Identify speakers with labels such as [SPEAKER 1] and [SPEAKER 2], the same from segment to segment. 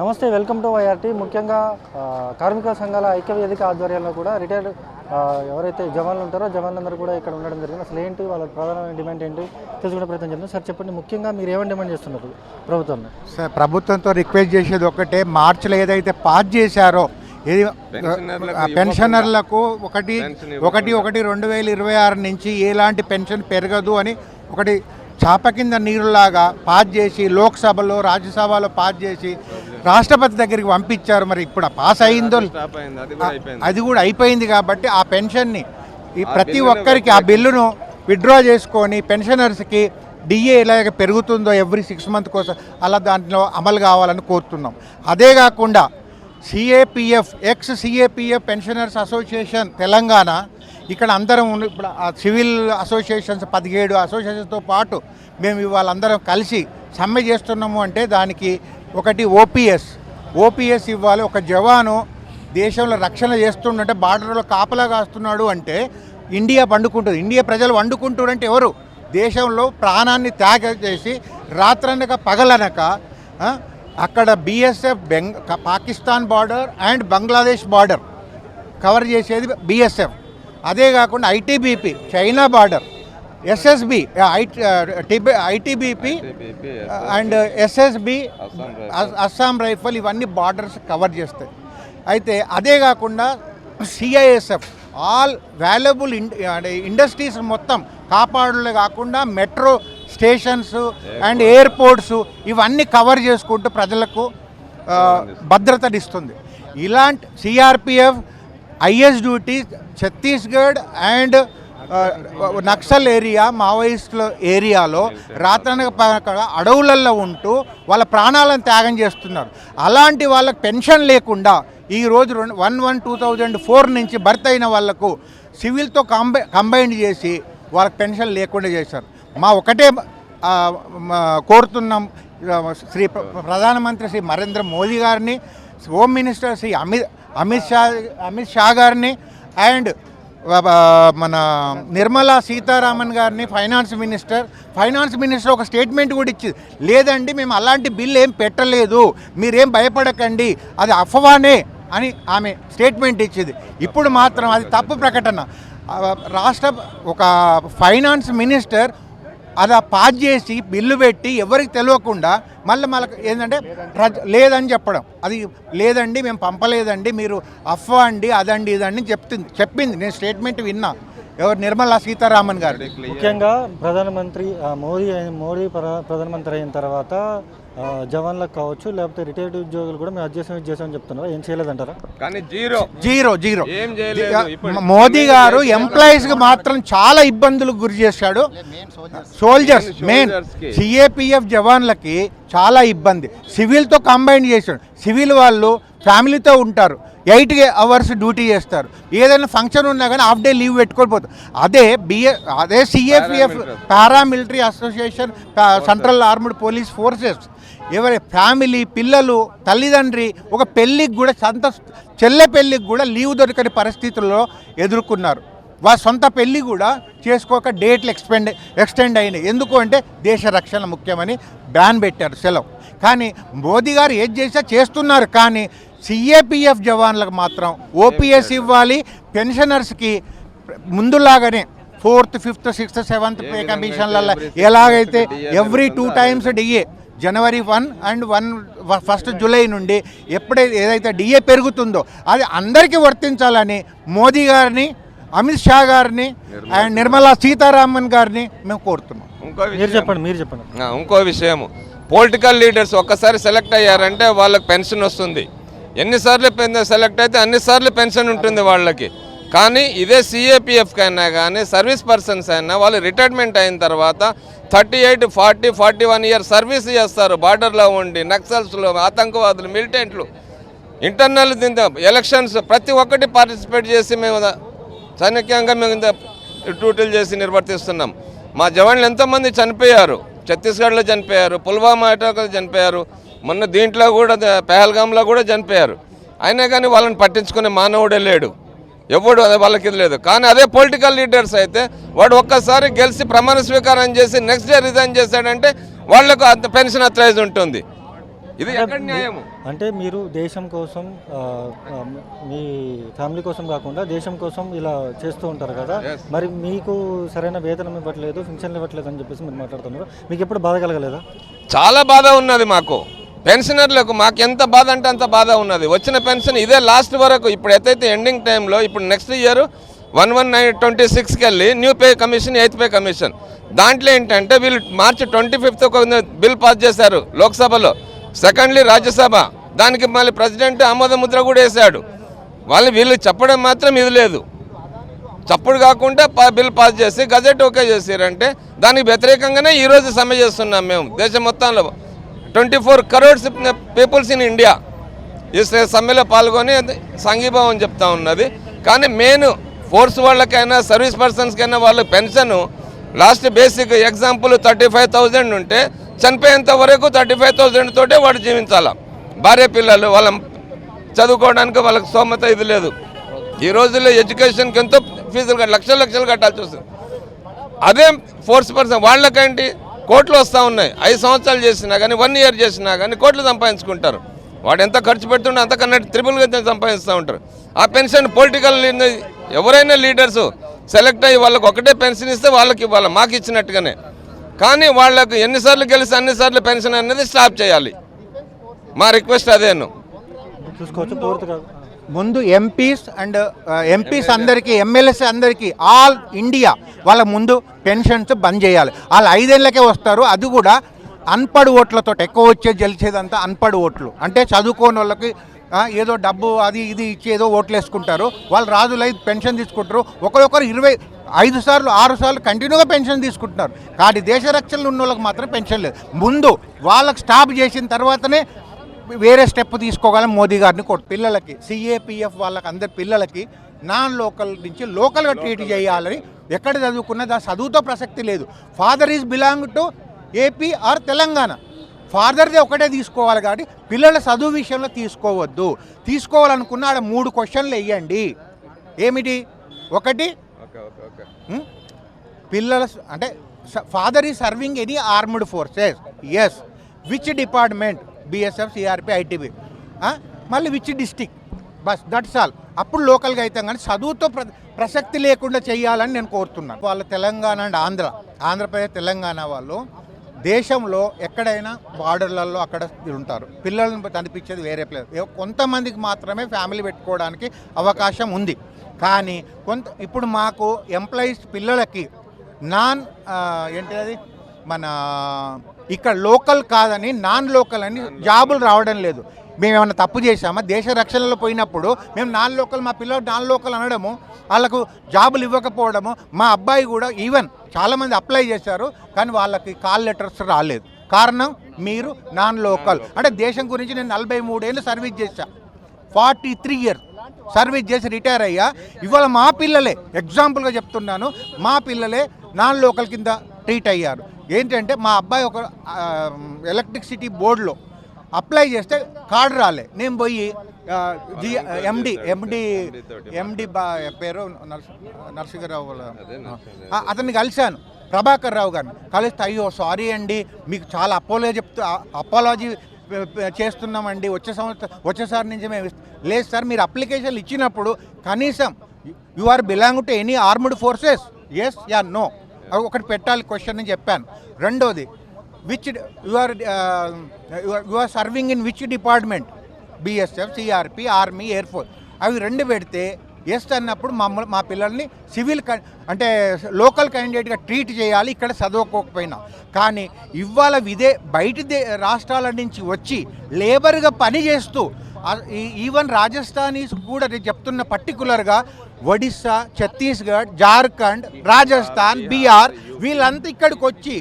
[SPEAKER 1] నమస్తే welcome to వైఆర్టీ. ముఖ్యంగా కార్మిక సంఘాల ఐక్య వేదిక ఆధ్వర్యంలో కూడా రిటైర్డ్ ఎవరైతే జవాన్లు ఉంటారో జవాన్లందరూ కూడా ఇక్కడ ఉండడం జరిగింది. అసలు ఏంటి వాళ్ళ ప్రధానమైన డిమాండ్ ఏంటి? తెలుసుకునే ప్రయత్నం చేద్దాం. సార్ చెప్పండి. ముఖ్యంగా మీరు ఏమని డిమాండ్ చేస్తున్నారు ప్రభుత్వాన్ని
[SPEAKER 2] సార్ ప్రభుత్వంతో రిక్వెస్ట్ చేసేది ఒకటే మార్చిలో ఏదైతే పాస్ చేశారో ఏది
[SPEAKER 3] పెన్షనర్లకు
[SPEAKER 2] ఒకటి ఒకటి ఒకటి రెండు వేల ఇరవై ఆరు నుంచి ఎలాంటి పెన్షన్ పెరగదు అని ఒకటి చాప కింద నీరులాగా పాస్ చేసి లోక్సభలో రాజ్యసభలో పాస్ చేసి రాష్ట్రపతి దగ్గరికి పంపించారు. మరి ఇప్పుడు పాస్ అయిందో
[SPEAKER 3] అది కూడా అయిపోయింది.
[SPEAKER 2] కాబట్టి ఆ పెన్షన్ని ఈ ప్రతి ఒక్కరికి ఆ బిల్లును విత్డ్రా చేసుకొని పెన్షనర్స్కి డిఏ ఎలాగ పెరుగుతుందో ఎవ్రీ సిక్స్ మంత్ కోసం అలా దాంట్లో అమలు కావాలని కోరుతున్నాం. అదే కాకుండా CAPF ex CAPF pensioners association Telangana ఇక్కడ అందరం ఇప్పుడు సివిల్ అసోసియేషన్స్ పదిహేడు అసోసియేషన్స్తో పాటు మేము ఇవాళ అందరం కలిసి సమ్మె చేస్తున్నాము అంటే దానికి ఒకటి ఓపీఎస్ ఓపీఎస్ ఇవ్వాలి. ఒక జవాను దేశంలో రక్షణ చేస్తుండంటే బార్డర్లో కాపలా కాస్తున్నాడు అంటే ఇండియా పండుకుంటుంది. ఇండియా ప్రజలు వండుకుంటారంటే ఎవరు? దేశంలో ప్రాణాన్ని త్యాగ చేసి రాత్రనక పగలనక అక్కడ BSF బెంగ్ Pakistan border and Bangladesh border cover చేసేది బీఎస్ఎఫ్ అదే కాకుండా ITBP China border SSB ITBP and SSB
[SPEAKER 3] Assam
[SPEAKER 2] rifle. ఇవన్నీ బార్డర్స్ కవర్ చేస్తాయి. అయితే అదే కాకుండా సిఐఎస్ఎఫ్ ఆల్ వాల్యుబుల్ ఇండస్ట్రీస్ మొత్తం కాపాడలే కాకుండా మెట్రో స్టేషన్స్ అండ్ ఎయిర్పోర్ట్స్ ఇవన్నీ కవర్ చేసుకుంటూ ప్రజలకు భద్రతనిస్తుంది. ఇలాంటి CRPF is duty Chhattisgarh and Naxal area మావోయిస్టుల ఏరియాలో రాత్రనక అడవులల్లో అడవులలో ఉంటూ వాళ్ళ ప్రాణాలను త్యాగం చేస్తున్నారు. అలాంటి వాళ్ళకి పెన్షన్ లేకుండా ఈరోజు రెండు one one two thousand four నుంచి బర్త్ అయిన వాళ్ళకు సివిల్తో కంబై కంబైన్ చేసి వాళ్ళకి పెన్షన్ లేకుండా చేశారు. మా ఒకటే కోరుతున్నాం శ్రీ ప్రధానమంత్రి శ్రీ నరేంద్ర మోదీ గారిని హోమ్ మినిస్టర్ శ్రీ అమిత్ అమిత్ షా అమిత్ షా గారిని అండ్ మన నిర్మలా సీతారామన్ గారిని ఫైనాన్స్ మినిస్టర్ ఫైనాన్స్ మినిస్టర్ ఒక స్టేట్మెంట్ కూడా ఇచ్చింది లేదండి మేము అలాంటి బిల్ ఏం పెట్టలేదు మీరేం భయపడకండి అది అఫవానే అని ఆమె స్టేట్మెంట్ ఇచ్చింది. ఇప్పుడు మాత్రం అది తప్పు ప్రకటన. రాష్ట్ర ఒక ఫైనాన్స్ మినిస్టర్ అది పాస్ చేసి బిల్లు పెట్టి ఎవరికి తెలియకుండా మళ్ళీ మనకు ఏంటంటే ప్రజ లేదని చెప్పడం. అది లేదండి మేము పంపలేదండి మీరు అఫ్వా అండి అదండి ఇదండి చెప్తుంది. చెప్పింది. నేను స్టేట్మెంట్ విన్నా. ఎవరు? నిర్మలా సీతారామన్ గారు.
[SPEAKER 1] ముఖ్యంగా ప్రధానమంత్రి మోడీ మోదీ అయిన ప్రధానమంత్రి అయిన తర్వాత జవాన్లకు కావచ్చు లేకపోతే రిటైర్డ్ ఉద్యోగులు కూడా మేము అది చేసాం ఇది చేసాం అని చెప్తున్నారు. ఏం చేయలేదంటారా?
[SPEAKER 3] కానీ జీరో.
[SPEAKER 2] Zero zero.
[SPEAKER 3] ఏం చేయలేదు ఇప్పుడు
[SPEAKER 2] మోదీ గారు ఎంప్లాయీస్కి మాత్రం చాలా ఇబ్బందులకు గురి చేశాడు. Soldiers main. సిఏపిఎఫ్ జవాన్లకి చాలా ఇబ్బంది. సివిల్తో కంబైన్ చేశాడు. సివిల్ వాళ్ళు ఫ్యామిలీతో ఉంటారు. ఎయిట్ అవర్స్ డ్యూటీ చేస్తారు. ఏదైనా ఫంక్షన్ ఉన్నా కానీ హాఫ్ డే లీవ్ పెట్టుకొని పోతారు. అదే బిఏ అదే CAPF paramilitary association central armed police forces ఎవరి ఫ్యామిలీ పిల్లలు తల్లిదండ్రి ఒక పెళ్ళికి కూడా సొంత చెల్లె పెళ్ళికి కూడా లీవ్ దొరకని పరిస్థితుల్లో ఎదుర్కొన్నారు. వాళ్ళ సొంత పెళ్ళి కూడా చేసుకోక డేట్లు ఎక్స్పెండ్ ఎక్స్టెండ్ అయినాయి. ఎందుకు అంటే దేశ రక్షణ ముఖ్యమని బ్యాన్ పెట్టారు సెలవు. కానీ మోదీ గారు ఏది చేసా చేస్తున్నారు. కానీ సిఏపిఎఫ్ జవాన్లకు మాత్రం ఓపీఎస్ ఇవ్వాలి. పెన్షనర్స్కి ముందులాగానే fourth fifth sixth seventh pay కమిషన్లలో ఎలాగైతే every two times DA January one and one first July నుండి ఎప్పుడైతే ఏదైతే డిఏ పెరుగుతుందో అది అందరికీ వర్తించాలని మోదీ గారిని అమిత్ షా గారిని అండ్ నిర్మలా సీతారామన్ గారిని మేము కోరుతున్నాం.
[SPEAKER 3] ఇంకో
[SPEAKER 1] మీరు
[SPEAKER 3] విషయం
[SPEAKER 1] చెప్పండి మీరు చెప్పండి.
[SPEAKER 3] ఆ, ఇంకో విషయం పొలిటికల్ లీడర్స్ ఒక్కసారి సెలెక్ట్ అయ్యారంటే వాళ్ళకి పెన్షన్ వస్తుంది. ఎన్నిసార్లు పెన్ సెలెక్ట్ అయితే అన్నిసార్లు పెన్షన్ ఉంటుంది వాళ్ళకి. కానీ ఇదే సిఏపిఎఫ్కి అయినా కానీ సర్వీస్ పర్సన్స్ అయినా వాళ్ళు రిటైర్మెంట్ అయిన తర్వాత thirty eight forty forty one year service చేస్తారు. బార్డర్లో ఉండి నక్సల్స్లో ఆతంకవాదులు మిలిటెంట్లు. ఇంటర్నల్ దీంతో ఎలక్షన్స్ ప్రతి ఒక్కటి పార్టిసిపేట్ చేసి మేము సైనికంగా మేము ఇంత డ్యూటీలు చేసి నిర్వర్తిస్తున్నాం. మా జవాన్లు ఎంతోమంది చనిపోయారు? ఛత్తీస్గఢ్లో చనిపోయారు పుల్వామా అటాక్లో చనిపోయారు మొన్న దీంట్లో కూడా పెహల్గామ్లో కూడా చనిపోయారు. అయినా కానీ వాళ్ళని పట్టించుకునే మానవుడే లేడు. ఎవడు అదే వాళ్ళకి ఇది లేదు. కానీ అదే పొలిటికల్ లీడర్స్ అయితే వాడు ఒక్కసారి గెలిచి ప్రమాణ స్వీకారం చేసి నెక్స్ట్ డే రిజైన్ చేశాడంటే వాళ్ళకు అంత పెన్షన్ అథరైజ్ ఉంటుంది. ఇది న్యాయము?
[SPEAKER 1] అంటే మీరు దేశం కోసం మీ ఫ్యామిలీ కోసం కాకుండా దేశం కోసం ఇలా చేస్తూ ఉంటారు కదా. మరి మీకు సరైన వేతనం ఇవ్వట్లేదు పింఛన్లు ఇవ్వట్లేదు అని చెప్పేసి మీరు మాట్లాడుతున్నారు. మీకు ఎప్పుడు బాధ కలగలేదా?
[SPEAKER 3] చాలా బాధ ఉన్నది మాకు. పెన్షనర్లకు మాకు ఎంత బాధ అంటే అంత బాధ ఉన్నది. వచ్చిన పెన్షన్ ఇదే లాస్ట్ వరకు. ఇప్పుడు ఎత్తైతే ఎండింగ్ టైంలో ఇప్పుడు next year one one nine twenty సిక్స్కి వెళ్ళి new pay commission eighth pay commission. దాంట్లో ఏంటంటే వీళ్ళు మార్చి ట్వంటీ ఫిఫ్త్ ఒక బిల్ పాస్ చేశారు లోక్సభలో. సెకండ్లీ రాజ్యసభ. దానికి మళ్ళీ ప్రెసిడెంట్ ఆమోద ముద్ర కూడా వేశాడు. వాళ్ళు వీళ్ళు చెప్పడం మాత్రం ఇది లేదు. చప్పుడు కాకుండా పా- బిల్ పాస్ చేసి గజెట్ ఓకే చేసారంటే దానికి వ్యతిరేకంగానే ఈరోజు సమ్మె చేస్తున్నాం మేము దేశం మొత్తంలో. Twenty four crores peoples in India. ఈ సమ్మెలో పాల్గొని అది సంఘీభావం చెప్తా ఉన్నది. కానీ మెయిన్ ఫోర్స్ వాళ్ళకైనా సర్వీస్ పర్సన్స్కైనా వాళ్ళ pension last basic example thirty five thousand ఉంటే చనిపోయేంత వరకు థర్టీ ఫైవ్ థౌజండ్ తోటే వాడు జీవించాల. భార్య పిల్లలు వాళ్ళ చదువుకోవడానికి వాళ్ళకి స్తోమత ఇది లేదు. ఈ రోజుల్లో ఎడ్యుకేషన్కి ఎంతో ఫీజులు లక్షలు లక్షలు కట్టాల్సి వస్తుంది. అదే ఫోర్స్ పర్సన్ వాళ్ళకేంటి? కోట్లు వస్తూ ఉన్నాయి. ఐదు సంవత్సరాలు చేసినా కానీ వన్ ఇయర్ చేసినా కానీ కోట్లు సంపాదించుకుంటారు. వాడు ఎంత ఖర్చు పెడుతుంటే అంతకన్నా త్రిపుల్గా సంపాదిస్తూ ఉంటారు. ఆ పెన్షన్ పొలిటికల్ ఎవరైనా లీడర్స్ సెలెక్ట్ అయ్యి వాళ్ళకి ఒకటే పెన్షన్ ఇస్తే వాళ్ళకి ఇవ్వాలి? మాకు ఇచ్చినట్టుగానే. కానీ వాళ్ళకు ఎన్నిసార్లు గెలిస్తే అన్నిసార్లు పెన్షన్ అనేది స్టాప్ చేయాలి. మా రిక్వెస్ట్ అదేను
[SPEAKER 1] చూసుకోవచ్చు
[SPEAKER 2] ముందు ఎంపీస్ అండ్ ఎంపీస్ అందరికీ ఎమ్మెల్యేస్ అందరికీ ఆల్ ఇండియా వాళ్ళ ముందు పెన్షన్స్ బంద్ చేయాలి. వాళ్ళు ఐదేళ్ళకే వస్తారు అది కూడా అన్పడ్ ఓట్లతో ఎక్కువ వచ్చే గెలిచేదంతా అన్పడ్ ఓట్లు. అంటే చదువుకోని వాళ్ళకి ఏదో డబ్బు అది ఇది ఇచ్చి ఏదో ఓట్లు వేసుకుంటారు వాళ్ళు రాజులై పెన్షన్ తీసుకుంటారు ఒకరొకరు ఇరవై ఐదు సార్లు ఆరు సార్లు కంటిన్యూగా పెన్షన్ తీసుకుంటున్నారు. కానీ దేశ రక్షణలో ఉన్న వాళ్ళకి మాత్రం పెన్షన్ లేదు. ముందు వాళ్ళకి స్టాప్ చేసిన తర్వాతనే వేరే స్టెప్ తీసుకోగలం మోదీ గారిని పిల్లలకి సిఏపిఎఫ్ వాళ్ళకి అందరి పిల్లలకి నాన్ లోకల్ నుంచి లోకల్గా ట్రీట్ చేయాలని ఎక్కడ చదువుకున్నా దా చదువుతో ప్రసక్తి లేదు. Father is belong to AP or Telangana ఫాదర్ది ఒకటే తీసుకోవాలి కాబట్టి పిల్లల చదువు విషయంలో తీసుకోవద్దు. తీసుకోవాలనుకున్న ఆడ మూడు క్వశ్చన్లు వేయండి. ఏమిటి? ఒకటి? పిల్లల అంటే ఫాదర్ ఈ serving any armed forces yes which department BSF CRP ITB. మళ్ళీ విచ్ డిస్టిక్? బస్ దట్స్ ఆల్. అప్పుడు లోకల్గా అవుతాం కానీ చదువుతో ప్ర ప్రసక్తి లేకుండా చేయాలని నేను కోరుతున్నాను. వాళ్ళ తెలంగాణ అండ్ ఆంధ్ర ఆంధ్రప్రదేశ్ తెలంగాణ వాళ్ళు దేశంలో ఎక్కడైనా బార్డర్లలో అక్కడ ఉంటారు. పిల్లలను కనిపించేది వేరే ప్లేస్. కొంతమందికి మాత్రమే ఫ్యామిలీ పెట్టుకోవడానికి అవకాశం ఉంది. కానీ కొంత ఇప్పుడు మాకు ఎంప్లాయీస్ పిల్లలకి నాన్ ఏంటి అది? మన ఇక్కడ లోకల్ కాదని నాన్ లోకల్ అని జాబులు రావడం లేదు. మేము ఏమైనా తప్పు చేశామా? దేశ రక్షణలో పోయినప్పుడు మేము నాన్ లోకల్ మా పిల్లలు నాన్ లోకల్ అనడము వాళ్ళకు జాబులు ఇవ్వకపోవడము మా అబ్బాయి కూడా ఈవెన్ చాలామంది అప్లై చేశారు కానీ వాళ్ళకి కాల్ లెటర్స్ రాలేదు. కారణం మీరు నాన్ లోకల్. అంటే దేశం గురించి నేను నలభై మూడేళ్ళు సర్వీస్ చేశా. ఫార్టీ త్రీ ఇయర్స్ సర్వీస్ చేసి రిటైర్ అయ్యా. ఇవాళ మా పిల్లలే ఎగ్జాంపుల్గా చెప్తున్నాను మా పిల్లలే నాన్ లోకల్ కింద ట్రీట్ అయ్యారు. ఏంటంటే మా అబ్బాయి ఒక ఎలక్ట్రిసిటీ బోర్డులో అప్లై చేస్తే కార్డు రాలే. నేను పోయి జి ఎండి ఎండి ఎండి బా పేరు నర్స్ నరసింహరావు అతన్ని కలిశాను. ప్రభాకర్ రావు గారిని కలిస్తే అయ్యో సారీ అండి మీకు చాలా అపోలో చెప్తూ అపాలజీ చేస్తున్నామండి. వచ్చే సంవత్సరం వచ్చేసారి నుంచి మేము లేదు సార్ మీరు అప్లికేషన్లు ఇచ్చినప్పుడు కనీసం you are belong to any armed forces. Yes yeah no ఒకటి పెట్టాలి క్వశ్చన్ అని చెప్పాను. రెండోది which you are you are serving in which department BSF CRP army air force అవి రెండు పెడితే ఎస్ అన్నప్పుడు మమ్మల్ని మా పిల్లల్ని సివిల్ క- అంటే లోకల్ క్యాండిడేట్గా ట్రీట్ చేయాలి ఇక్కడ చదువుకోకపోయినా కానీ ఇవాళ విదే బయట దే రాష్ట్రాల నుంచి వచ్చి లేబర్గా పని చేస్తూ ఈవెన్ రాజస్థానీస్ కూడా నేను చెప్తున్న పర్టికులర్గా ఒడిస్సా ఛత్తీస్గఢ్ జార్ఖండ్ రాజస్థాన్ బీహార్ వీళ్ళంతా ఇక్కడికి వచ్చి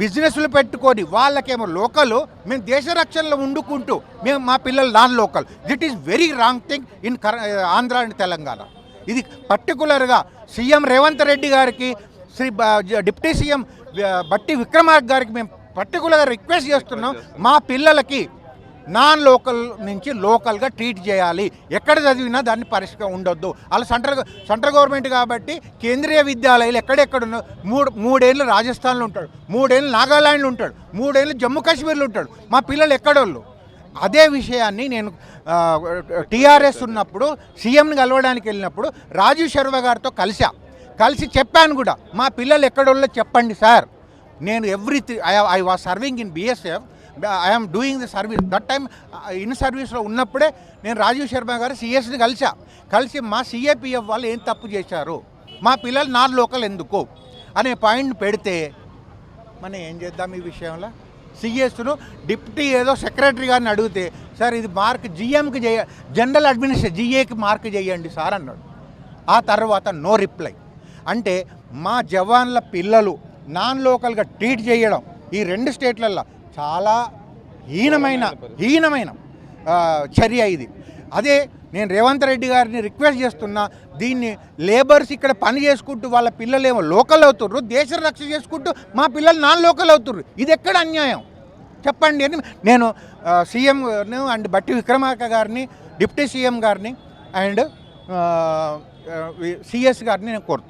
[SPEAKER 2] బిజినెస్లు పెట్టుకొని వాళ్ళకేమో లోకల్ మేము దేశ రక్షణలో వండుకుంటూ మేము మా పిల్లలు non local. It is very wrong thing in కర ఆంధ్ర అండ్ తెలంగాణ. ఇది పర్టికులర్గా సీఎం రేవంత్ రెడ్డి గారికి శ్రీ డిప్యూటీ సీఎం బట్టి విక్రమార్క గారికి మేము పర్టికులర్గా రిక్వెస్ట్ చేస్తున్నాం. మా పిల్లలకి నాన్ లోకల్ నుంచి లోకల్గా ట్రీట్ చేయాలి. ఎక్కడ చదివినా దాన్ని పరిష్కారం ఉండొద్దు. అలా సెంట్రల్ సెంట్రల్ గవర్నమెంట్ కాబట్టి కేంద్రీయ విద్యాలయాలు ఎక్కడెక్కడ ఉన్నా మూడు మూడేళ్ళు రాజస్థాన్లో ఉంటాడు. మూడేళ్ళు నాగాలాండ్లో ఉంటాడు. మూడేళ్ళు జమ్మూ కాశ్మీర్లో ఉంటాడు. మా పిల్లలు ఎక్కడోళ్ళు? అదే విషయాన్ని నేను టీఆర్ఎస్ ఉన్నప్పుడు సీఎంని కలవడానికి వెళ్ళినప్పుడు రాజీవ్ శర్మ గారితో కలిసా కలిసి చెప్పాను కూడా. మా పిల్లలు ఎక్కడోళ్ళో చెప్పండి సార్. నేను every I I was serving in BSF I'm doing the service that time in సర్వీస్లో ఉన్నప్పుడే నేను రాజీవ్ శర్మ గారు సిఎస్ని కలిసా కలిసి మా సిఏపిఎఫ్ వాళ్ళు ఏం తప్పు చేశారు? మా పిల్లలు నాన్ లోకల్ ఎందుకు? అనే పాయింట్ పెడితే మనం ఏం చేద్దాం ఈ విషయంలో? సిఎస్ను డిప్యూటీ ఏదో సెక్రటరీ గారిని అడిగితే సార్ ఇది మార్క్ జిఎంకి చేయ జనరల్ అడ్మినిస్ట్రేషన్ జిఏకి మార్క్ చేయండి సార్ అన్నాడు. ఆ తర్వాత నో రిప్లై. అంటే మా జవాన్ల పిల్లలు నాన్ లోకల్గా ట్రీట్ చేయడం ఈ రెండు స్టేట్లలో చాలా హీనమైన హీనమైన చర్య ఇది. అదే నేను రేవంత్ రెడ్డి గారిని రిక్వెస్ట్ చేస్తున్నా దీన్ని లేబర్స్ ఇక్కడ పని చేసుకుంటూ వాళ్ళ పిల్లలేమో లోకల్ అవుతుర్రు దేశ రక్ష చేసుకుంటూ మా పిల్లలు నాన్ లోకల్ అవుతుర్రు. ఇది ఎక్కడ అన్యాయం? చెప్పండి అని నేను సీఎం అండ్ బట్టి విక్రమార్క గారిని డిప్యూటీ సీఎం గారిని అండ్ సిఎస్ గారిని నేను కోరుతున్నాను.